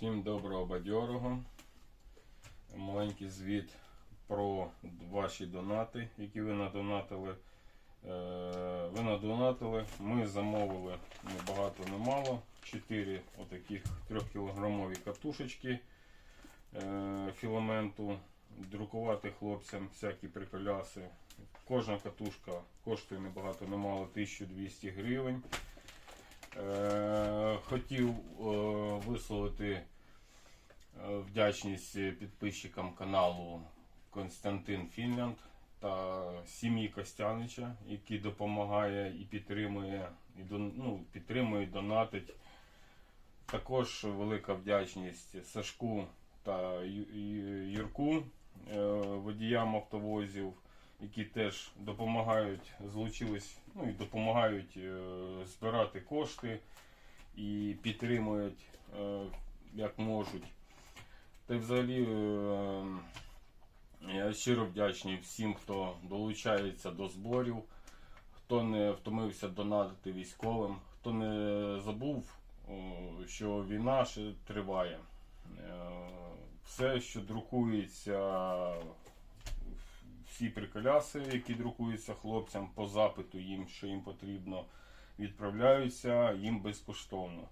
Всім доброго бадьорого. Маленький звіт про ваші донати, які ви надонатили. Е, Ви надонатили, ми замовили не багато, не мало. 4 отаких 3-кілограмові катушечки е, філаменту. Друкувати хлопцям всякі приколяси. Кожна катушка коштує не багато, не мало 1200 гривень. Е, Хотів е, висловити е, вдячність підписчикам каналу Константин Фінлянд та сім'ї Костянича, які допомагає і підтримує, і ну, підтримує, донатить. Також велика вдячність Сашку та Юрку, водіям автовозів, які теж допомагають, злучились, ну і допомагають е, збирати кошти і підтримують е, як можуть. Та взагалі е, я щиро вдячний всім, хто долучається до зборів, хто не втомився донатити військовим, хто не забув, що війна ще триває. Все, що друкується, всі приколяси, які друкуються хлопцям по запиту їм, що їм потрібно, відправляються їм безкоштовно.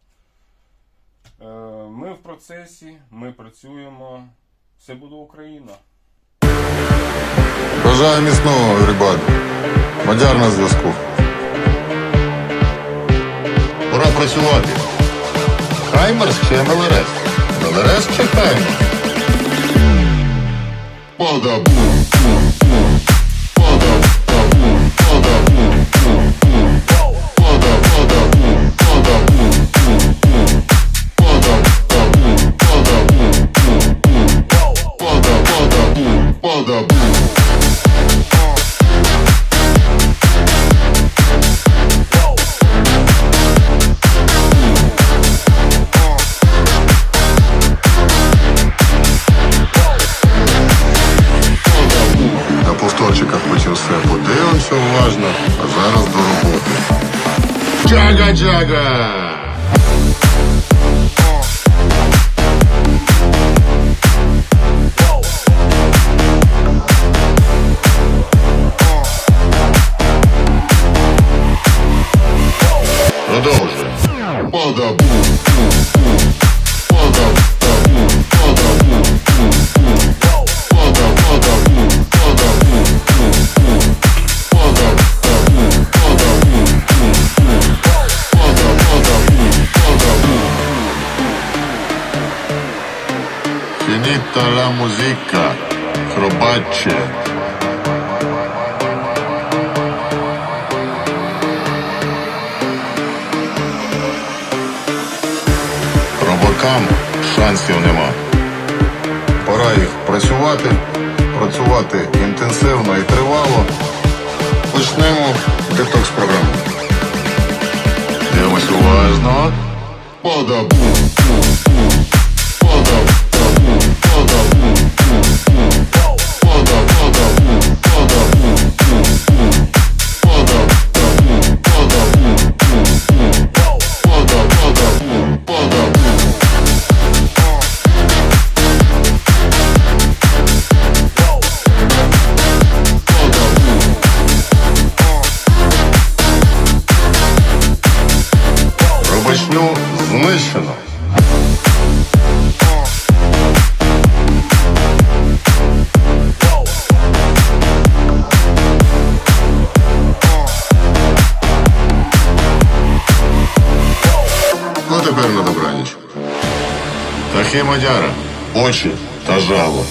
Е, Ми в процесі, ми працюємо. Все буде Україна. Бажаю міцного, рибак. Мадяр на зв'язку. Пора працювати. Хаймерс чи МЛРС? МЛРС чи Хаймерс? Подабу. Jaga Jaga. Продолжим. Подобу. Finita la musica, Crobacce. Робокам шансів нема. Пора їх працювати, працювати інтенсивно і тривало. Почнемо детокс програму. Дивимось уважно. Подабу. Рубашню знищено. Ну тепер на добраніч. Тахи Мадяра, очі та жало.